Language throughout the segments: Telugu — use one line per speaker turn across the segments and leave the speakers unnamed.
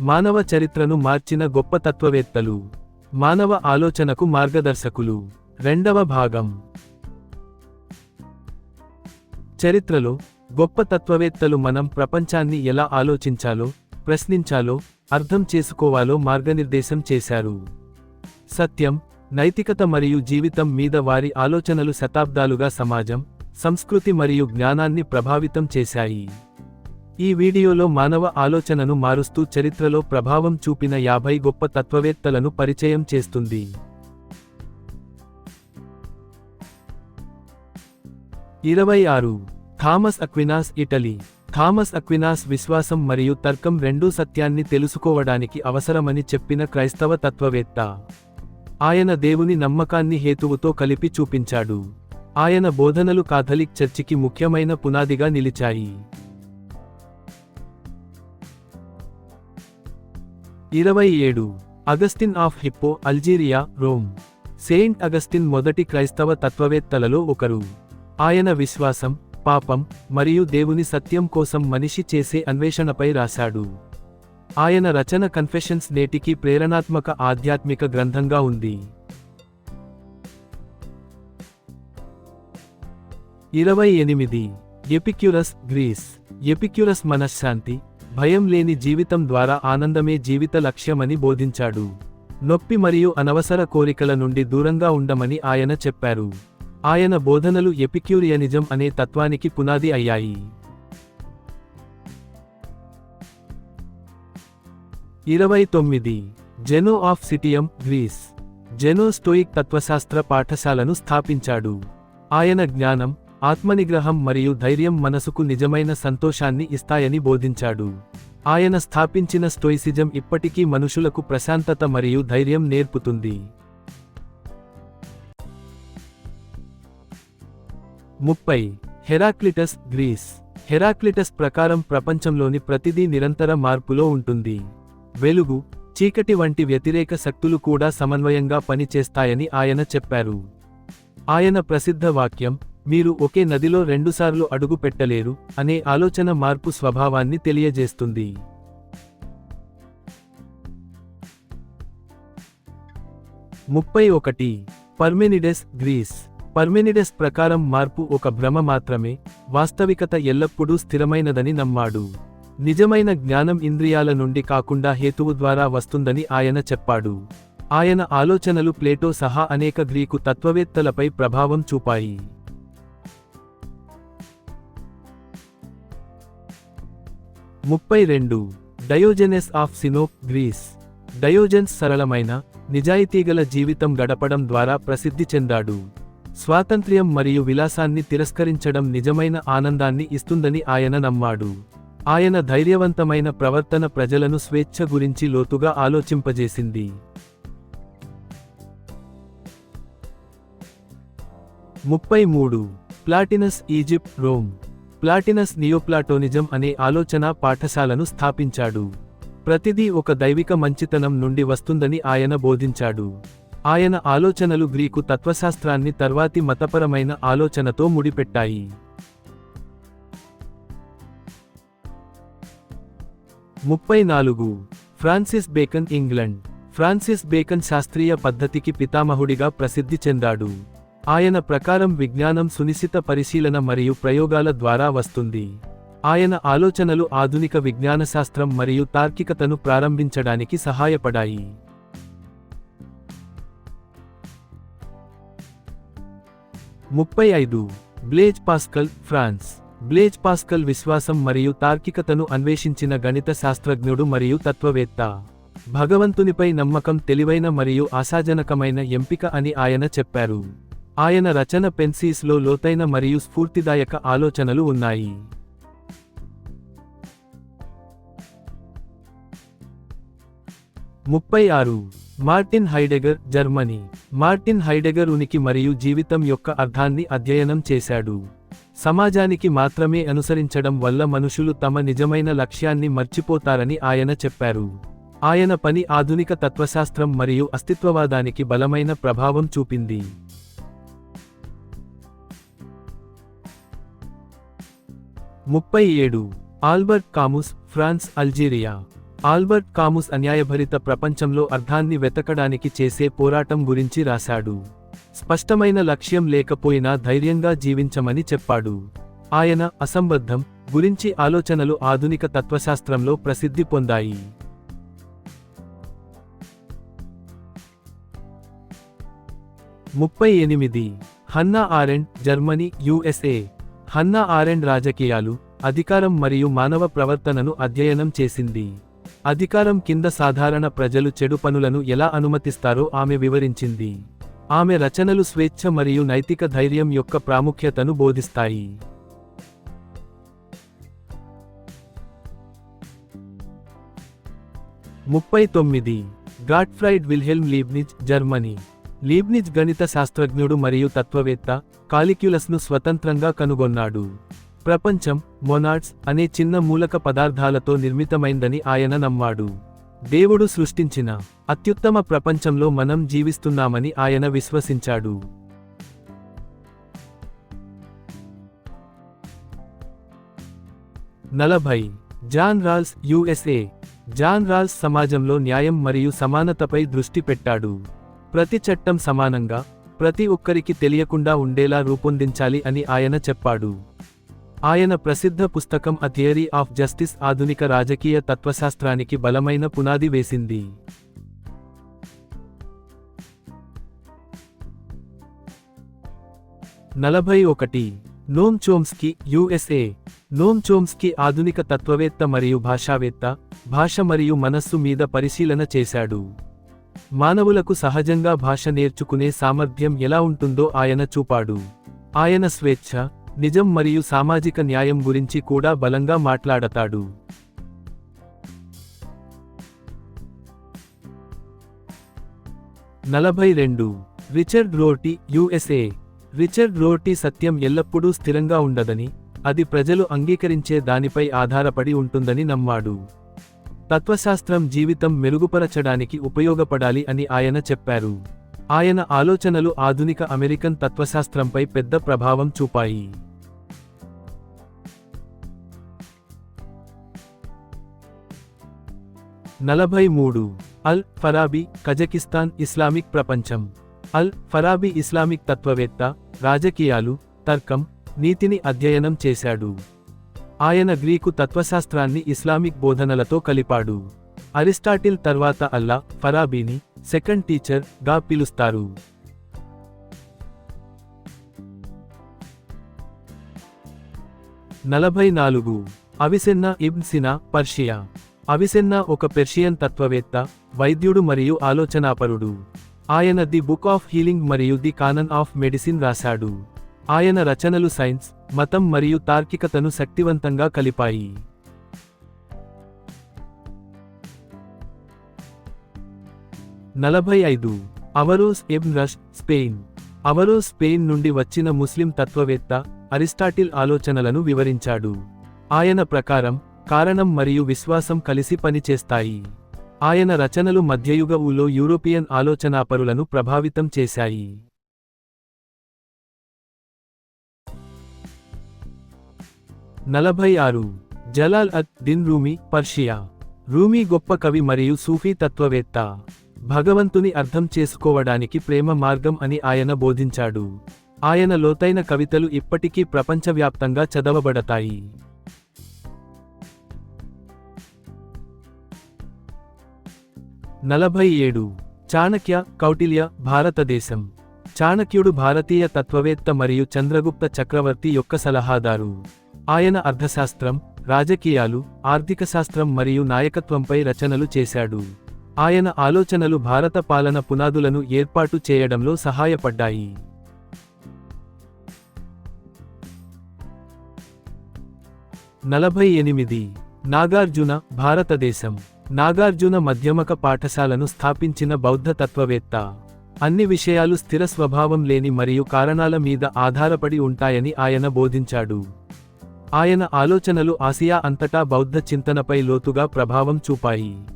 మానవ చరిత్రను మార్చిన గొప్ప తత్వవేత్తలు మానవ ఆలోచనకు మార్గదర్శకులు. రెండవ భాగం. చరిత్రలో గొప్ప తత్వవేత్తలు మనం ప్రపంచాన్ని ఎలా ఆలోచించాలో ప్రశ్నించాలో అర్థం చేసుకోవాలో మార్గనిర్దేశం చేశారు. సత్యం నైతికత మరియు జీవితం మీద వారి ఆలోచనలు శతాబ్దాలుగా సమాజం సంస్కృతి మరియు జ్ఞానాన్ని ప్రభావితం చేశాయి. ఈ వీడియోలో మానవ ఆలోచనను మారుస్తూ చరిత్రలో ప్రభావం చూపిన యాభై గొప్ప తత్వవేత్తలను పరిచయం చేస్తుంది. ఇరవై ఆరు. Thomas Aquinas Italy. Thomas Aquinas విశ్వాసం మరియు తర్కం రెండూ సత్యాన్ని తెలుసుకోవడానికి అవసరమని చెప్పిన క్రైస్తవ తత్వవేత్త. ఆయన దేవుని నమ్మకాన్ని హేతువుతో కలిపి చూపించాడు. ఆయన బోధనలు కాథలిక్ చర్చికి ముఖ్యమైన పునాదిగా నిలిచాయి. ఇరవై ఏడు. Augustine of Hippo Algeria Rome. Saint Augustine మొదటి క్రైస్తవ తత్వవేత్తలలో ఒకరు. ఆయన విశ్వాసం పాపం మరియు దేవుని సత్యం కోసం మనిషి చేసే అన్వేషణపై రాశాడు. ఆయన రచన కన్ఫెషన్స్ నేటికి ప్రేరణాత్మక ఆధ్యాత్మిక గ్రంథంగా ఉంది. ఇరవై ఎనిమిది. Epicurus grace. ఎపిక్యురస్ మనశ్శాంతి భయం లేని జీవితం ద్వారా ఆనందమే జీవిత లక్ష్యమని బోధించాడు. నొప్పి మరియు అనవసర కోరికల నుండి దూరంగా ఉండమని ఆయన చెప్పారు. ఆయన బోధనలు ఎపిక్యూరియనిజం అనే తత్వానికి పునాది అయ్యాయి. ఇరవై తొమ్మిది. Zeno of Citium Greece. Zeno Stoic తత్వశాస్త్ర పాఠశాలను స్థాపించాడు. ఆయన జ్ఞానం ఆత్మనిగ్రహం మరియు ధైర్యం మనసుకు నిజమైన సంతోషాన్ని ఇస్తాయని బోధించాడు. ఆయన స్థాపించిన స్టోయిసిజం ఇప్పటికీ మనుషులకు ప్రశాంతత మరియు ధైర్యం నేర్పుతుంది. ముప్పై. Heraclitus grace. హెరాక్లిటస్ ప్రకారం ప్రపంచంలోని ప్రతిదీ నిరంతర మార్పులో ఉంటుంది. వెలుగు చీకటి వంటి వ్యతిరేక శక్తులు కూడా సమన్వయంగా పనిచేస్తాయని ఆయన చెప్పారు. ఆయన ప్రసిద్ధ వాక్యం మీరు ఒకే నదిలో రెండుసార్లు అడుగు పెట్టలేరు అనే ఆలోచన మార్పు స్వభావాన్ని తెలియజేస్తుంది. ముప్పై ఒకటి. పర్మెనిడెస్ గ్రీస్. పర్మెనిడెస్ ప్రకారం మార్పు ఒక భ్రమ మాత్రమే వాస్తవికత ఎల్లప్పుడూ స్థిరమైనదని నమ్మాడు. నిజమైన జ్ఞానం ఇంద్రియాల నుండి కాకుండా హేతువు ద్వారా వస్తుందని ఆయన చెప్పాడు. ఆయన ఆలోచనలు ప్లేటో సహా అనేక గ్రీకు తత్వవేత్తలపై ప్రభావం చూపాయి. ముప్పై రెండు. Diogenes of Sinope Greece Diogenes సరళమైన నిజాయితీగల జీవితం గడపడం ద్వారా ప్రసిద్ధి చెందాడు. స్వాతంత్ర్యం మరియు విలాసాన్ని తిరస్కరించడం నిజమైన ఆనందాన్ని ఇస్తుందని ఆయన నమ్మాడు. ఆయన ధైర్యవంతమైన ప్రవర్తన ప్రజలను స్వేచ్ఛ గురించి లోతుగా ఆలోచింపజేసింది. ముప్పై మూడు. Plotinus Egypt Rome Plotinus Neoplatonism అనే ఆలోచన పాఠశాలను స్థాపించాడు. ప్రతిదీ ఒక దైవిక మంచితనం నుండి వస్తుందని ఆయన బోధించాడు. ఆయన ఆలోచనలు గ్రీకు తత్వశాస్త్రాన్ని తర్వాతి మతపరమైన ఆలోచనతో ముడిపెట్టాయి. ముప్పై నాలుగు. Francis Bacon England. Francis Bacon శాస్త్రీయ పద్ధతికి పితామహుడిగా ప్రసిద్ధి చెందాడు. ఆయన ప్రకారం విజ్ఞానం సునిశిత పరిశీలన మరియు ప్రయోగాల ద్వారా వస్తుంది. ఆయన ఆలోచనలు ఆధునిక విజ్ఞానశాస్త్రం మరియు తార్కికతను ప్రారంభించడానికి సహాయపడాయి. ముప్పై ఐదు. Blaise Pascal France. Blaise Pascal విశ్వాసం మరియు తార్కికతను అన్వేషించిన గణిత శాస్త్రజ్ఞుడు మరియు తత్వవేత్త. భగవంతునిపై నమ్మకం తెలివైన మరియు ఆశాజనకమైన ఎంపిక అని ఆయన చెప్పారు. ఆయన రచన పెన్సీస్లో లోతైన మరియు స్ఫూర్తిదాయక ఆలోచనలు ఉన్నాయి. ముప్పై ఆరు. Martin Heidegger Germany. Martin Heidegger ఉనికి మరియు జీవితం యొక్క అర్థాన్ని అధ్యయనం చేశాడు. సమాజానికి మాత్రమే అనుసరించడం వల్ల మనుషులు తమ నిజమైన లక్ష్యాన్ని మర్చిపోతారని ఆయన చెప్పారు. ఆయన పని ఆధునిక తత్వశాస్త్రం మరియు అస్తిత్వవాదానికి బలమైన ప్రభావం చూపింది. ముప్పై ఏడు. Albert Camus France Algeria. Albert Camus అన్యాయభరిత ప్రపంచంలో అర్థాన్ని వెతకడానికి చేసే పోరాటం గురించి రాశాడు. స్పష్టమైన లక్ష్యం లేకపోయినా ధైర్యంగా జీవించమని చెప్పాడు. ఆయన అసంబద్ధం గురించి ఆలోచనలు ఆధునిక తత్వశాస్త్రంలో ప్రసిద్ధి పొందాయి. ముప్పై ఎనిమిది. Hannah Arendt Germany USA Hannah Arendt రాజకీయాలు అధికారం మరియు మానవ ప్రవర్తనను అధ్యయనం చేసింది. అధికారం కింద సాధారణ ప్రజలు చెడు పనులను ఎలా అనుమతిస్తారో ఆమె వివరించింది. ఆమె రచనలు స్వేచ్ఛ మరియు నైతిక ధైర్యం యొక్క ప్రాముఖ్యతను బోధిస్తాయి. ముప్పై తొమ్మిది. Gottfried Wilhelm Leibniz Germany. Leibniz గణిత శాస్త్రజ్ఞుడు మరియు తత్వవేత్త కాలిక్యులస్ను స్వతంత్రంగా కనుగొన్నాడు. ప్రపంచం మొనాడ్స్ అనే చిన్న మూలక పదార్థాలతో నిర్మితమైందని ఆయన నమ్మాడు. దేవుడు సృష్టించిన అత్యుత్తమ ప్రపంచంలో మనం జీవిస్తున్నామని ఆయన విశ్వసించాడు. నలభై John Rawls USA. John Rawls సమాజంలో న్యాయం మరియు సమానతపై దృష్టి పెట్టాడు. ప్రతి చట్టం సమానంగా ప్రతి ఒక్కరికి తెలియకుండా ఉండేలా రూపొందించాలి అని ఆయన చెప్పాడు. ఆయన ప్రసిద్ధ పుస్తకం అ థియరీ ఆఫ్ జస్టిస్ ఆధునిక రాజకీయ తత్వశాస్త్రానికి బలమైన పునాది వేసింది. నలభై ఒకటి. నోమ్ చోమ్స్కి యుఎస్ఏ. నోమ్ చోమ్స్కి ఆధునిక తత్వవేత్త మరియు భాషావేత్త భాష మరియు మనస్సు మీద పరిశీలన చేశాడు. మానవులకు సహజంగా భాష నేర్చుకునే సామర్థ్యం ఎలా ఉంటుందో ఆయన చూపాడు. ఆయన స్వేచ్ఛ నిజం మరియు సామాజిక న్యాయం గురించి కూడా బలంగా మాట్లాడతాడు. నలభై రెండు. రిచర్డ్ రోటి యుఎస్ఏ. రిచర్డ్ రోటి సత్యం ఎల్లప్పుడూ స్థిరంగా ఉండదని అది ప్రజలు అంగీకరించే దానిపై ఆధారపడి ఉంటుందని నమ్మాడు. తత్వశాస్త్రం జీవితం మెరుగుపరచడానికి ఉపయోగపడాలి అని ఆయన చెప్పారు. ఆయన ఆలోచనలు ఆధునిక అమెరికన్ తత్వశాస్త్రంపై పెద్ద ప్రభావం చూపాయి. నలభై మూడు. అల్ ఫరాబీ కజకిస్తాన్ ఇస్లామిక్ ప్రపంచం. అల్ ఫరాబీ ఇస్లామిక్ తత్వవేత్త రాజకీయాలు తర్కం నీతిని అధ్యయనం చేశాడు. ఆయన గ్రీకు తత్వశాస్త్రాన్ని ఇస్లామిక్ బోధనలతో కలిపాడు. అరిస్టాటిల్ తర్వాత అల్లా ఫరాబీని సెకండ్ టీచర్గా పిలుస్తారు. నలభై నాలుగు. Avicenna ibn సినా Persia. అవిసెన్నా ఒక పెర్షియన్ తత్వవేత్త వైద్యుడు మరియు ఆలోచనాపరుడు. ఆయన ది బుక్ ఆఫ్ హీలింగ్ మరియు ది కానన్ ఆఫ్ మెడిసిన్ రాశాడు. ఆయన రచనలు సైన్స్ మతం మరియు తార్కికతను శక్తివంతంగా కలిపాయి. నలభై ఐదు. Averroes Ibn Rushd Spain. Averroes Spain నుండి వచ్చిన ముస్లిం తత్వవేత్త అరిస్టాటిల్ ఆలోచనలను వివరించాడు. ఆయన ప్రకారం కారణం మరియు విశ్వాసం కలిసి పనిచేస్తాయి. ఆయన రచనలు మధ్యయుగ ఊలో యూరోపియన్ ఆలోచనాపరులను ప్రభావితం చేశాయి. నలభై ఆరు జలాల్ అద్ దిన్ రూమి పర్షియా. రూమి గొప్ప కవి మరియు సూఫీ తత్వవేత్త. భగవంతుని అర్థం చేసుకోవడానికి ప్రేమ మార్గం అని ఆయన బోధించాడు. ఆయన లోతైన కవితలు ఇప్పటికీ ప్రపంచవ్యాప్తంగా చదవబడతాయి. నలభై ఏడు చాణక్య కౌటిల్య భారతదేశం. చాణక్యుడు భారతీయ తత్వవేత్త మరియు చంద్రగుప్త చక్రవర్తి యొక్క సలహాదారు. ఆయన అర్థశాస్త్రం రాజకీయాలు ఆర్థిక శాస్త్రం మరియు నాయకత్వంపై రచనలు చేశాడు. ఆయన ఆలోచనలు భారత పాలన పునాదులను ఏర్పాటు చేయడంలో సహాయపడ్డాయి. నలభై ఎనిమిది. నాగార్జున భారతదేశం. నాగార్జున మధ్యమక పాఠశాలను స్థాపించిన బౌద్ధ తత్వవేత్త. అన్ని విషయాలు స్థిర స్వభావం లేని మరియు కారణాల మీద ఆధారపడి ఉంటాయని ఆయన బోధించాడు. ఆయన ఆలోచనలు ఆసియా అంతటా బౌద్ధ చింతనపై లోతుగా ప్రభావం చూపాయి.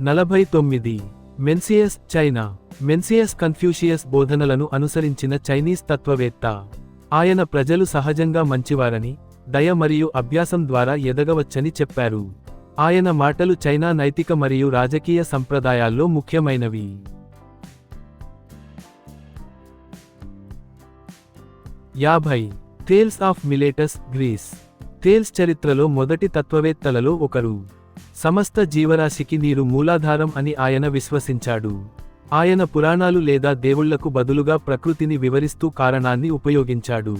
నలభై తొమ్మిది. మెన్సియస్ చైనా. మెన్సియస్ కన్ఫ్యూషియస్ బోధనలను అనుసరించిన చైనీస్ తత్వవేత్త. ఆయన ప్రజలు సహజంగా మంచివారని దయ మరియు అభ్యాసం ద్వారా ఎదగవచ్చని చెప్పారు. ఆయన మాటలు చైనా నైతిక మరియు రాజకీయ సంప్రదాయాల్లో ముఖ్యమైనవి. యాభై. Thales of Miletus Greece Thales చరిత్రలో మొదటి తత్వవేత్తలలో ఒకరు. సమస్త జీవరాశికి నీరు మూలాధారం అని ఆయన విశ్వసించాడు. ఆయన పురాణాలు లేదా దేవుళ్ళకు బదులుగా ప్రకృతిని వివరిస్తూ కారణాన్ని ఉపయోగించాడు.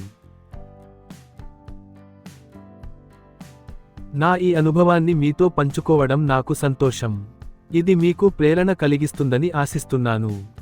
నా ఈ అనుభవాన్ని మీతో పంచుకోవడం నాకు సంతోషం. ఇది మీకు ప్రేరణ కలిగిస్తుందని ఆశిస్తున్నాను.